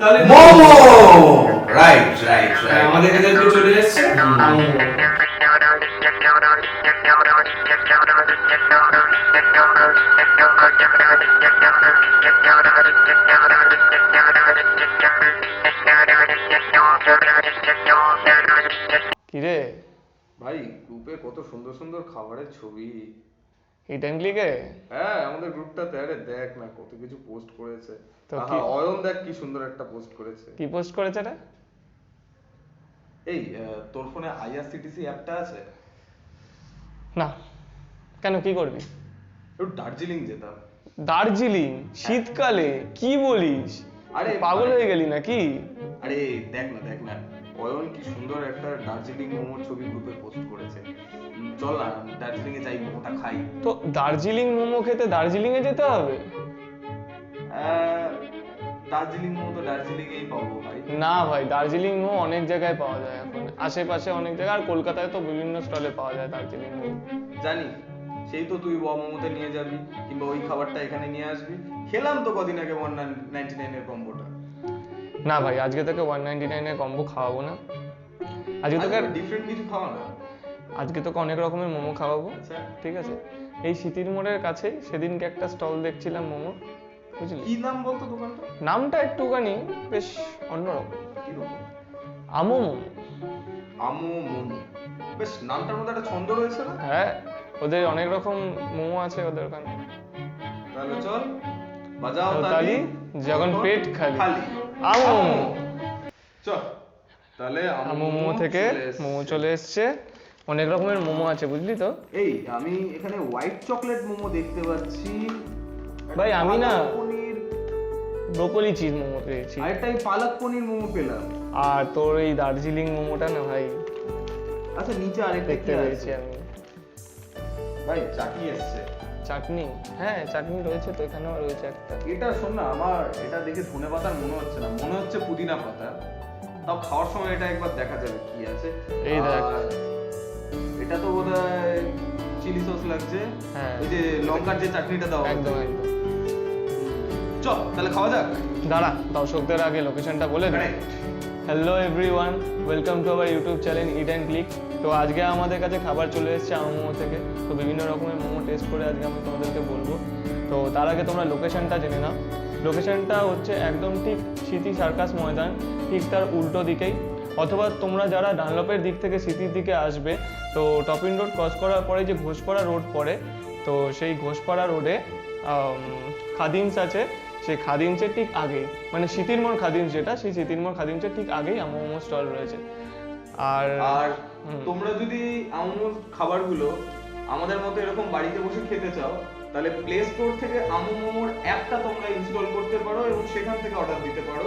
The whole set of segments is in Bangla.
তাহলে মোমো! রাইট রাইট রাইট আমাদের কাছে আজকে চলে এসেছে কিরে? ভাই গ্রুপে কত সুন্দর সুন্দর খাবারের ছবি। এই টাইম ক্লিকে হ্যাঁ আমাদের গ্রুপটাতে আরে দেখ না কত কিছু পোস্ট করেছে। তো অয়ন দেখ কি সুন্দর একটা পোস্ট করেছে। কি পোস্ট করেছে রে? এই তোর ফোনে আইআরসিটিসি অ্যাপটা আছে? না। কেন কি করবি? একটু দার্জিলিং যেতাম। দার্জিলিং? শীতকালে? কি বলিস? আরে পাগল হয়ে গেলি নাকি? আরে দেখ না দেখ না। অয়ন কি সুন্দর একটা দার্জিলিং মোমোর ছবি গ্রুপে পোস্ট করেছে। চল না দার্জিলিং এ যাই মোমোটা খাই। তো দার্জিলিং মোমো খেতে দার্জিলিং এ যেতে হবে? দার্জিলিং মোমো তো দার্জিলিং এই পাবো ভাই। না ভাই দার্জিলিং মোমো অনেক জায়গায় পাওয়া যায় এখন। আশেপাশে অনেক জায়গায় আর কলকাতায় তো বিভিন্ন স্টলে পাওয়া যায় দার্জিলিং মোমো জানি সেই তো তুই ব মোমোতে নিয়ে যাবি কিংবা ওই খাবারটা এখানে নিয়ে আসবি। খেলাম তো কদিন আগে ওয়ান নাইনটি নাইনের কম্বোটা না ভাই আজকে তোকে ওয়ান নাইনটি নাইনের কম্বো খাওয়াবো না। আজকে তোকে ডিফারেন্ট কিছু খাওয়া না? আজকে তোকে অনেক রকমের মোমো খাওয়াবো। আচ্ছা। ঠিক আছে? এই স্মৃতির মোড়ের কাছেই সেদিনকে একটা স্টল দেখছিলাম মোমো। বুঝলি? কি নাম বলতো দোকানটা? নামটা একটুখানি বেশ অন্যরকম। কীরকম? আমো মোমো আমো মোমো বেশ নামটার মধ্যে একটা ছন্দ রয়েছে না? হ্যাঁ ওদের অনেক রকম মোমো আছে ওদের ওখানে। তাহলে চল বাজাও তালি যখন পেট খালি। আমো আমো। মোমো। চল তাহলে আমো মোমো থেকে মোমো চলে এসছে। অনেক রকমের মোমো আছে বুঝলি তো? এই আমি এখানে হোয়াইট চকলেট মোমো দেখতে পাচ্ছি। ভাই, আমি না- ব্রোকলি চিজ মোমো পেয়েছি। আরেকটা আমি পালক পনির মোমো পেলাম। আর তোর এই দার্জিলিং মোমোটা না ভাই আচ্ছা নিচে আরেকটা দেখতে পেয়েছি আমি। ভাই চাটনি এসছে। চাটনি? হ্যাঁ চাটনি রয়েছে তো এখানেও রয়েছে একটা। এটা শোন না আমার এটা দেখে ধনে পাতার মনে হচ্ছে না। মনে হচ্ছে পুদিনা পাতা। তাও খাওয়ার সময় এটা একবার দেখা যাবে কি আছে। এই দেখ। এটা তো বোধহয় চিলি সস লাগছে। হ্যাঁ। ওই যে লঙ্কার যে চাটনিটা দাও একদম একদম। চল তাহলে খাওয়া যাক। দাঁড়া দর্শকদের আগে লোকেশনটা বলে দে. Hello everyone welcome to our YouTube channel eat and click তো আজকে আমাদের কাছে খাবার চলে এসেছে আমার মোমো থেকে। তো বিভিন্ন রকমের মোমো টেস্ট করে আজকে আমি তোমাদেরকে বলব। তো তার আগে তোমরা লোকেশনটা জেনে নাও। লোকেশনটা হচ্ছে একদম ঠিক স্মৃতি সার্কাস ময়দান ঠিক তার উল্টো দিকেই। অথবা তোমরা যারা ডানলপের দিক থেকে স্মৃতির দিকে আসবে তো টপিন রোড ক্রস করার পরে যে ঘোষপাড়া রোড পড়ে তো সেই ঘোষপাড়া রোডে খাদিমস আছে। সেই খাদিমসের ঠিক আগে মানে শীতির মোড় খাদিমস যেটা সেই শীতির মোড় খাদিমসের ঠিক আগেই আমার মোমো স্টল রয়েছে। আর আর তোমরা যদি আমুর খাবারগুলো আমাদের মতো এরকম বাড়িতে বসে খেতে চাও তাহলে প্লে স্টোর থেকে আমু মোমোর অ্যাপটা তোমরা ইনস্টল করতে পারো এবং সেখান থেকে অর্ডার দিতে পারো।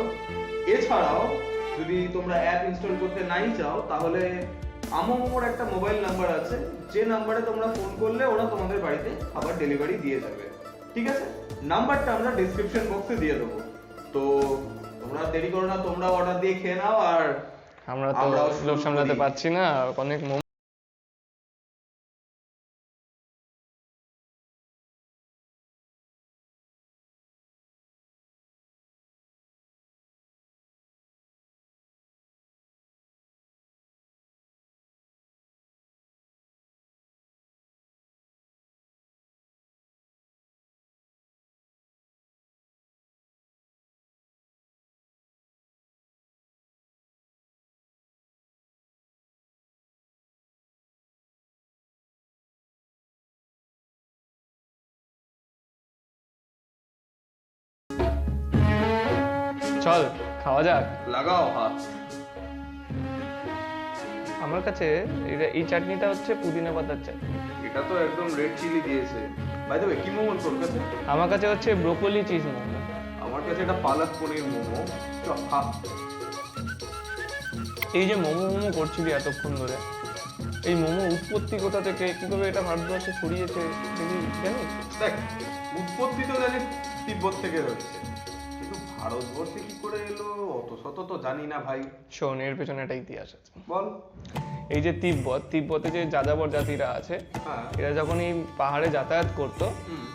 এছাড়াও যদি তোমরা অ্যাপ ইনস্টল করতে নাই চাও তাহলে আমু মোমোর একটা মোবাইল নাম্বার আছে যে নাম্বারে তোমরা ফোন করলে ওরা তোমাদের বাড়িতে খাবার ডেলিভারি দিয়ে যাবে। ঠিক আছে? নাম্বারটা আমরা ডিসক্রিপশন বক্সে দিয়ে দেবো। তো তোমরা দেরি করো না তোমরা অর্ডার দিয়ে খেয়ে নাও আর আমরা তো লোক সামলাতে পারছি না অনেক চল খাওয়া যাক। লাগাও হাত। আমার কাছে এটা- এই চাটনিটা হচ্ছে পুদিনা পাতার চাটনি। এটা তো একদম রেড চিলি দিয়েছে। বাই দ্য ওয়ে কি মোমো তোর কাছে আমার কাছে হচ্ছে ব্রোকলি চিজ মোমো। আমার কাছে এটা পালক পনির মোমো। এই যে মোমো মোমো করছিলি এতক্ষণ ধরে এই মোমো উৎপত্তি কোথা থেকে কীভাবে এটা ভারতবর্ষে ছড়িয়েছে দেখি জানিস? দেখ উৎপত্তি তো জানি তিব্বত থেকে হচ্ছে কিন্তু ভারতবর্ষে কি করে এলো? অত শত তো জানি না ভাই। শোন এর পেছনে একটা ইতিহাস আছে। বল। এই যে তিব্বত তিব্বতে যে যাযাবর জাতিরা আছে হ্যাঁ। এরা যখন এই পাহাড়ে যাতায়াত করতো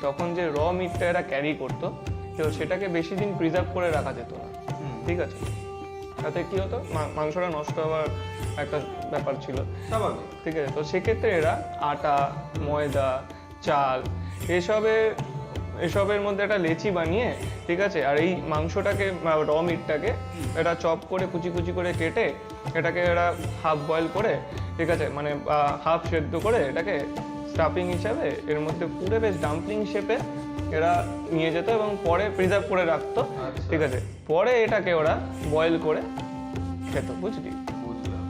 তখন যে র মিটটা এরা ক্যারি করতো তো সেটাকে বেশি দিন প্রিজার্ভ করে রাখা যেত না। ঠিক আছে? তাতে কি হতো? মাংসটা নষ্ট হওয়ার একটা ব্যাপার ছিল। ঠিক আছে? তো সেক্ষেত্রে এরা আটা ময়দা চাল এসবের এসবের মধ্যে একটা লেচি বানিয়ে ঠিক আছে আর এই মাংসটাকে র মিটটাকে এটা চপ করে কুচি কুচি করে কেটে এটাকে এরা হাফ বয়েল করে ঠিক আছে মানে হাফ সেদ্ধ করে এটাকে স্টাফিং হিসাবে এর মধ্যে পুরো বেশ ডাম্পলিং শেপে এরা নিয়ে যেত এবং পরে প্রিজার্ভ করে রাখতো আচ্ছা। ঠিক আছে পরে এটাকে ওরা বয়েল করে খেত বুঝলি? বুঝলাম।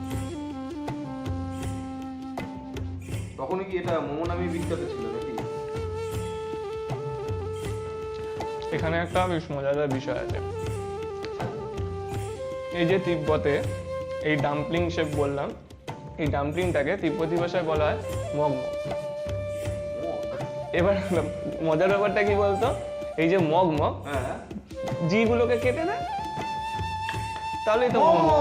তখন কি এটা মোমো নামে বিখ্যাত ছিল এখানে একটা বেশ মজাদার বিষয় আছে। এই যে তিব্বতে এই ডাম্পলিং শেপ বললাম এই ডাম্পলিংটাকে তিব্বতি ভাষায় বলা হয় মগ। এবার মজার ব্যাপারটা কি বলতো? এই যে মগ মগ হ্যাঁ। জিগুলোকে কেটে দেয় তাহলেই তো মোমো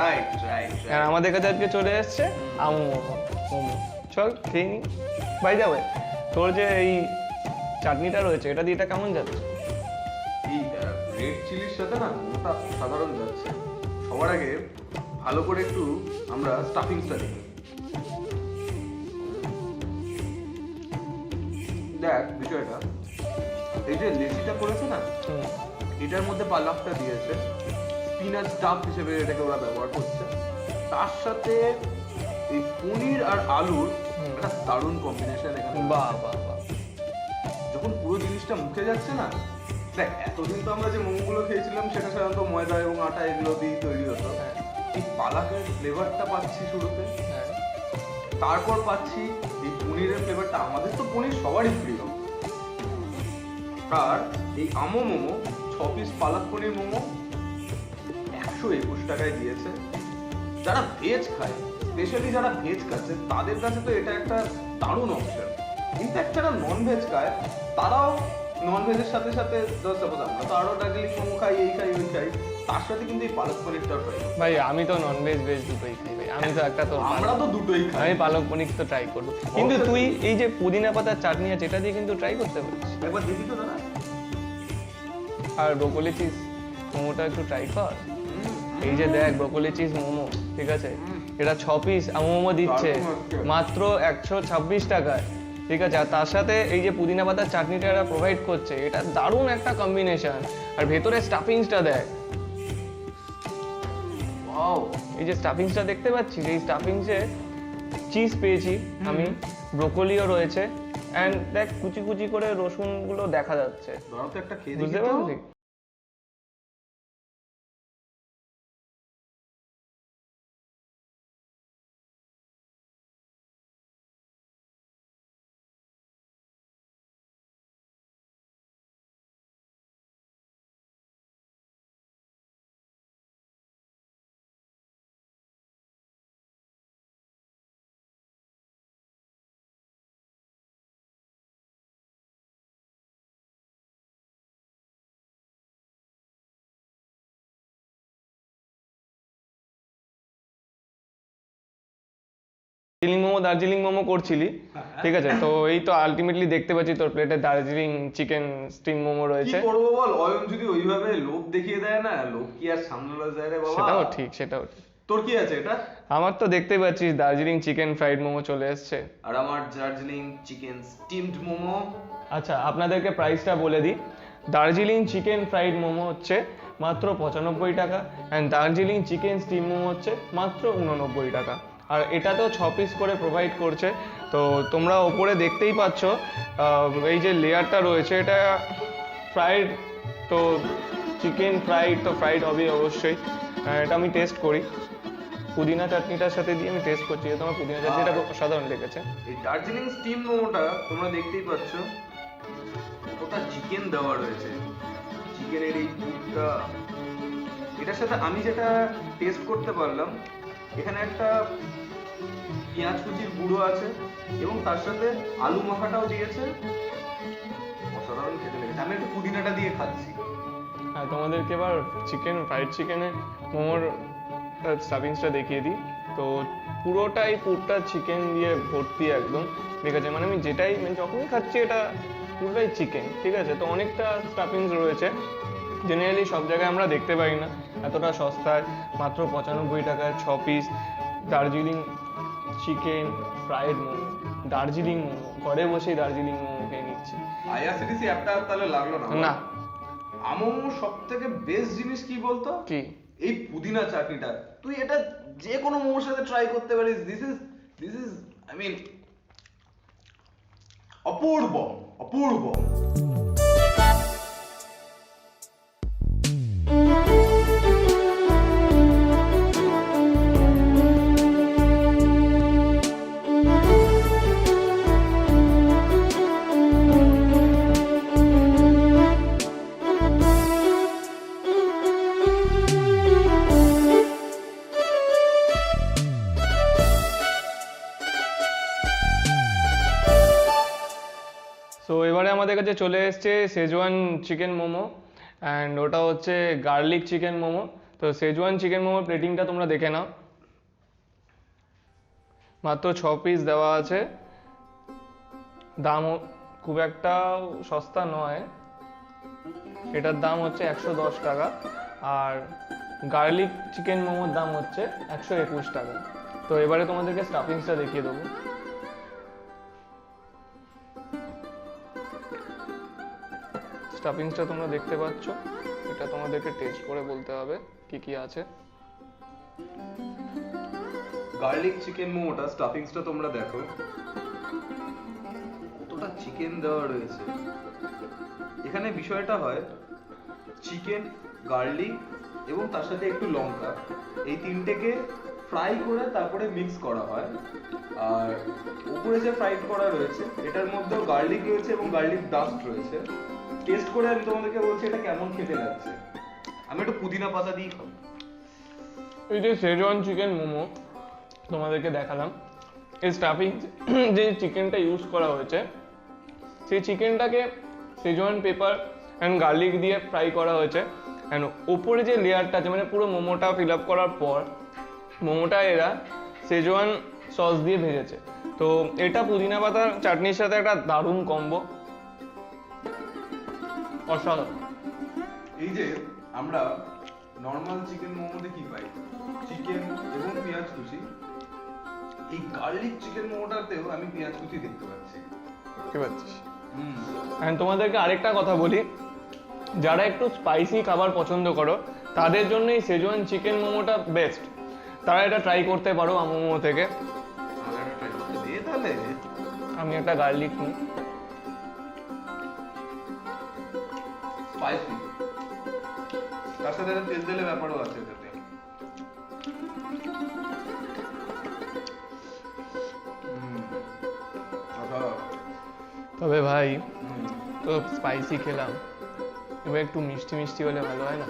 রাইট রাইট আর আমাদের কাছে আজকে চলে এসছে আমু মোমো চল খেয়ে নি। বাই যাবে তোর যে এই চাটনিটা রয়েছে এটা দিয়ে এটা কেমন যাচ্ছে? এই রেড চিলির সাথে না ওটা সাধারণ যাচ্ছে। সবার আগে ভালো করে একটু আমরা স্টাফিংসটা দেখি। দেখ বিষয়টা। এই যে লেচিটা করেছে না এটার মধ্যে পালাকটা দিয়েছে। স্পিনাচ স্টাফ হিসেবে এটাকে ওরা ব্যবহার করছে। তার সাথে এই পনির আর আলুর একটা দারুণ কম্বিনেশন এখানে বাহ বাহ। জিনিসটা মুখে যাচ্ছে না? দেখ এতদিন তো আমরা যে মোমোগুলো খেয়েছিলাম সেটা সাধারণত ময়দা এবং আটা এগুলো দিয়েই তৈরি হতো। হ্যাঁ। এই পালাকের ফ্লেভারটা পাচ্ছি শুরুতে। হ্যাঁ। তারপর পাচ্ছি এই পনিরের ফ্লেভারটা আমাদের তো পনির সবারই প্রিয়। আর এই আমো মোমো ছ পিস পালাক পনির মোমো একশো একুশ টাকায় দিয়েছে। যারা ভেজ খায় স্পেশালি যারা ভেজ খাচ্ছে তাদের কাছে তো এটা একটা দারুণ অপশন ইনফ্যাক্ট যারা নন ভেজ খায় তারাও নন ভেজের সাথে সাথে ধর সাপোজ আমরা তো আরও দার্জিলিং মোমো খাই এই খাই ওই খাই। তার সাথে কিন্তু এই পালক পনিরটা খাই ভাই আমি তো নন ভেজ দুটোই খাই ভাই। আমি তো একটা তো আমরা তো দুটোই খাই। আমি পালক পনির তো ট্রাই করব কিন্তু তুই এই যে পুদিনা পাতার চাটনি আছে এটা দিয়ে কিন্তু ট্রাই করতে পারিস। একবার দেখি তো দাদা। আর ব্রোকলি চিজ মোমোটা একটু ট্রাই কর। এই যে দেখ ব্রোকলি চিজ মোমো ঠিক আছে? এটা ছ পিস মোমো দিচ্ছে মাত্র একশো ছাব্বিশ টাকায়। ঠিক আছে? আর তার সাথে এই যে পুদিনা পাতার চাটনিটা এরা প্রোভাইড করছে এটা দারুণ একটা কম্বিনেশন আর ভেতরে স্টাফিংসটা দেয় ওয়াও এই যে স্টাফিংসটা দেখতে পাচ্ছি এই স্টাফিংসে চিজ পেয়েছি আমি ব্রোকলিও রয়েছে। অ্যান্ড দেখ কুচি কুচি করে রসুনগুলো দেখা যাচ্ছে। বুঝতে। পারলি? দার্জিলিং মোমো দার্জিলিং মোমো করছিলি ঠিক আছে? তো এই তো আলটিমেটলি দেখতে পাচ্ছি তোর প্লেটে দার্জিলিং চিকেন স্টিম মোমো রয়েছে। কি করব বল? অয়ন যদি ওইভাবে লোভ দেখিয়ে দেয় না লোভ কি আর সামলানো যায় রে বাবা? সেটাও ঠিক সেটাও ঠিক। তোর কি আছে এটা? আমার তো দেখতে পাচ্ছিস দার্জিলিং চিকেন ফ্রাইড মোমো চলে এসছে। আর আমার দার্জিলিং চিকেন স্টিমড মোমো। আচ্ছা আপনাদেরকে প্রাইসটা বলে দিই। দার্জিলিং চিকেন ফ্রাইড মোমো হচ্ছে মাত্র পঁচানব্বই টাকা and Darjeeling chicken steam momo হচ্ছে মাত্র উননব্বই টাকা। আর এটাতেও ছ পিস করে প্রোভাইড করছে। তো তোমরা ওপরে দেখতেই পাচ্ছ এই যে লেয়ারটা রয়েছে এটা ফ্রাইড তো চিকেন ফ্রাইড তো ফ্রাইড হবে অবশ্যই। আহ, এটা আমি টেস্ট করি। পুদিনা চাটনিটার সাথে দিয়ে আমি টেস্ট করছি তোমার পুদিনা চাটনিটা খুব অসাধারণ লেগেছে। এই দার্জিলিং স্টিম মোমোটা তোমরা দেখতেই পাচ্ছ ওটা চিকেন দেওয়া রয়েছে। চিকেনের এই পুরটা এটার সাথে আমি যেটা টেস্ট করতে পারলাম এখানে একটা পেঁয়াজ কুচির গুঁড়ো আছে এবং তার সাথে আলু মাখাটাও দিয়েছে। অসাধারণ খেতে লেগেছে। আমি একটু পুদিনাটা দিয়ে খাচ্ছি। হ্যাঁ তোমাদেরকে এবার চিকেন ফ্রাইড চিকেনে মোমোর স্টাফিংসটা দেখিয়ে দিই। তো পুরোটাই পুরটা চিকেন দিয়ে ভর্তি একদম। ঠিক আছে? মানে আমি যেটাই মানে যখনই খাচ্ছি এটা পুরোটাই চিকেন ঠিক আছে? তো অনেকটা স্টাফিংস রয়েছে। জেনারেলি সব জায়গায় আমরা দেখতে পাই না। এতটা সস্তায় মাত্র পঁচানব্বই টাকায় ছ piece Darjeeling chicken fried momo. Darjeeling momo. ঘরে বসেই দার্জিলিং মোমো খেয়ে নিচ্ছি। আইআরসিটিসি অ্যাপটা তাহলে লাগল না। না। আমমো সব থেকে বেস্ট জিনিস কি বলতো? কি? এই পুদিনা চাটনিটা। তুই এটা যে কোনো মোমোর সাথে ট্রাই করতে পারিস। This is this is I mean অপূর্ব অপূর্ব। সো এবারে আমাদের কাছে চলে এসেছে সেজওয়ান চিকেন মোমো অ্যান্ড ওটা হচ্ছে গার্লিক চিকেন মোমো। তো সেজওয়ান চিকেন মোমোর প্লেটিংটা তোমরা দেখে নাও। মাত্র ছ পিস দেওয়া আছে। দাম খুব একটা সস্তা নয়। এটার দাম হচ্ছে একশো দশ টাকা আর গার্লিক চিকেন মোমোর দাম হচ্ছে একশো একুশ টাকা। তো এবারে তোমাদেরকে স্টাফিংসটা দেখিয়ে দেবো। স্টাফিংসটা তোমরা দেখতে পাচ্ছ। এটা তোমাদেরকে টেস্ট করে বলতে হবে কি কি আছে। গার্লিক চিকেন মোমোটা স্টাফিংসটা তোমরা দেখো। কতটা চিকেন দেওয়া রয়েছে। এখানে বিষয়টা হয় চিকেন গার্লিক এবং তার সাথে একটু লঙ্কা। এই তিনটেকে ফ্রাই করে তারপরে মিক্স করা হয়। আর উপরে যে ফ্রাইড করা রয়েছে, এটার মধ্যেও গার্লিক রয়েছে এবং গার্লিক ডাস্ট রয়েছে। টেস্ট করে আমি তোমাদেরকে বলছি এটা কেমন খেতে লাগছে। আমি একটু পুদিনা পাতা দিয়ে খাব। এই যে শেজওয়ান চিকেন মোমো, তোমাদেরকে দেখালাম। এই স্টাফিং যে চিকেনটা ইউজ করা হয়েছে, সেই চিকেনটাকে শেজওয়ান পেপার অ্যান্ড গার্লিক দিয়ে ফ্রাই করা হয়েছে। অ্যান্ড ওপরে যে লেয়ারটা আছে মানে পুরো মোমোটা ফিল আপ করার পর, মোমোটা এরা শেজওয়ান সস দিয়ে ভেজেছে। তো এটা পুদিনা পাতার চাটনির সাথে একটা দারুণ কম্বো অসাধারণ। এই যে আমরা নর্মাল চিকেন মোমোতে কি পাই? চিকেন এবং পেঁয়াজ কুচি। এই গার্লিক চিকেন মোমোটাতেও আমি পেঁয়াজ কুচি দেখতে পাচ্ছি। পারছিস হুম। অ্যান্ড তোমাদেরকে আরেকটা কথা বলি। যারা একটু স্পাইসি খাবার পছন্দ করো তাদের জন্য এই সেজওয়ান চিকেন মোমোটা বেস্ট তারা এটা ট্রাই করতে পারো মোমো থেকে। করতে দে তাহলে আমি একটা গার্লিক নিই স্পাইসি তার সাথে একটা তেল তেলে ব্যাপারও আছে এটাতে হুম অসাধারণ। তবে ভাই হুম। তো স্পাইসি খেলাম এবার একটু মিষ্টি মিষ্টি হলে ভালো হয় না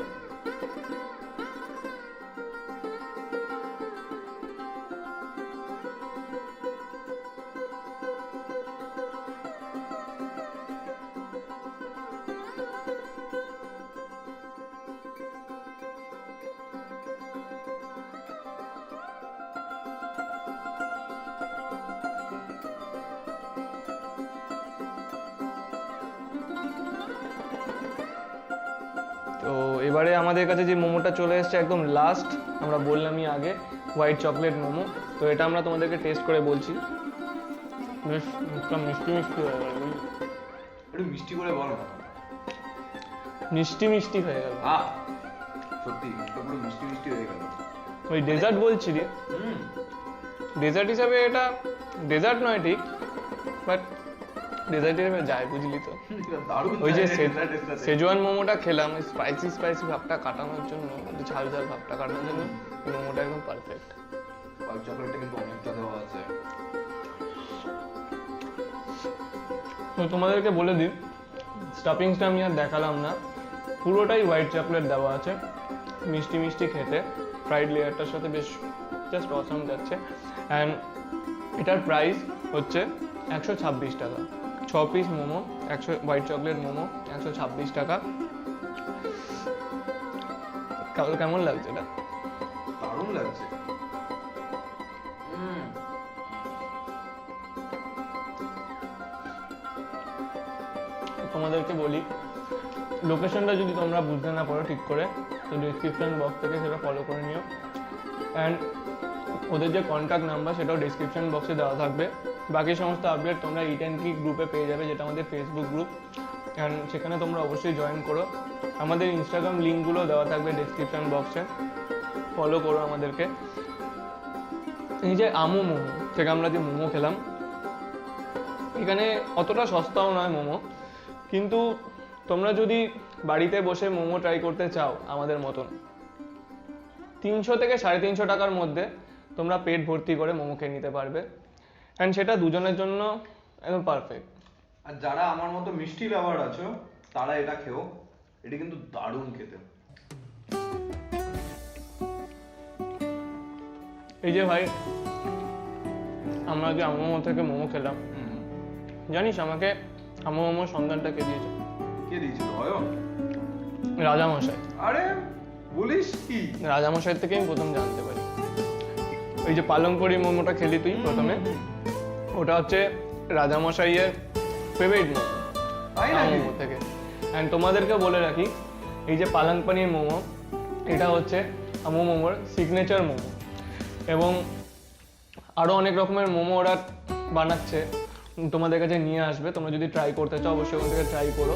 তো এবারে আমাদের কাছে যে মোমোটা চলে এসেছে একদম লাস্ট আমরা বললামই আগে হোয়াইট চকলেট মোমো। তো এটা আমরা তোমাদেরকে টেস্ট করে বলছি। বেশ মিষ্টি মিষ্টি হয়ে গেল একটু মিষ্টি করে বল মিষ্টি মিষ্টি হয়ে গেল। আহ! সত্যি পুরো মিষ্টি মিষ্টি হয়ে গেল। ওই ডেজার্ট বলছি রে। হুম। ডেজার্ট হিসাবে এটা ডেজার্ট নয় ঠিক বাট ডেজার্ট হিসেবে যায় বুঝলি তো? ওই যে। সেজওয়ান মোমোটা খেলাম স্পাইসি স্পাইসি ভাবটা কাটানোর জন্য একটু ঝাল ঝাল ভাবটা কাটানোর জন্য মোমোটা একদম পারফেক্ট হোয়াইট চকলেটটা কিন্তু অনেকটা দেওয়া আছে। তো তোমাদেরকে বলে দিই স্টাফিংসটা আমি আর দেখালাম না পুরোটাই হোয়াইট চকলেট দেওয়া আছে মিষ্টি মিষ্টি খেতে ফ্রাইড লেয়ারটার সাথে বেশ জাস্ট অসাম যাচ্ছে। অ্যান্ড এটার প্রাইস হচ্ছে একশো ছাব্বিশ টাকা। ছ পিস মোমো একশো হোয়াইট চকলেট মোমো একশো ছাব্বিশ টাকা। কেমন- কেমন লাগছে এটা? দারুণ লাগছে। হুম। তোমাদেরকে বলি লোকেশনটা যদি তোমরা বুঝতে না পারো ঠিক করে তো ডিসক্রিপশন বক্স থেকে সেটা ফলো করে নিও। অ্যান্ড ওদের যে কন্ট্যাক্ট নাম্বার সেটাও ডিসক্রিপশন বক্সে দেওয়া থাকবে। বাকি সমস্ত আপডেট তোমরা ইট অ্যান্ড কি গ্রুপে পেয়ে যাবে, যেটা আমাদের ফেসবুক গ্রুপ অ্যান্ড সেখানে তোমরা অবশ্যই জয়েন করো। আমাদের ইনস্টাগ্রাম লিঙ্কগুলো দেওয়া থাকবে ডিসক্রিপশন বক্সে ফলো করো আমাদেরকে। এই যে আমু মোমো থেকে আমরা যে মোমো খেলাম। এখানে অতটা সস্তাও নয় মোমো। কিন্তু তোমরা যদি বাড়িতে বসে মোমো ট্রাই করতে চাও আমাদের মতন, তিনশো থেকে সাড়ে তিনশো টাকার মধ্যে তোমরা পেট ভর্তি করে মোমো খেয়ে নিতে পারবে। অ্যান্ড সেটা দুজনের জন্য একদম পারফেক্ট আর যারা আমার মতো মিষ্টি লাভার আছো তারা এটা খেও। এটা কিন্তু দারুণ খেতে। এই যে ভাই আমরা যে আমো থেকে মোমো খেলাম। জানিস আমাকে আমো মোমোর সন্ধানটা কে দিয়েছে? কে দিয়েছিল অয়ন রাজামশাই। আরে বলিস কি? রাজামশাই থেকে আমি প্রথম জানতে পারি। ওই যে পালংকড়ি মোমোটা খেলি তুই প্রথমে। ওটা হচ্ছে রাজামশাইয়ের ফেভারিট মোমো। মোমো থেকে। অ্যান্ড তোমাদেরকে বলে রাখি এই যে পালং পানির মোমো এটা হচ্ছে আমু মোমোর সিগনেচার মোমো। এবং আরও অনেক রকমের মোমো ওরা বানাচ্ছে তোমাদের কাছে নিয়ে আসবে তোমরা যদি ট্রাই করতে চাও অবশ্যই ওখান থেকে ট্রাই করো।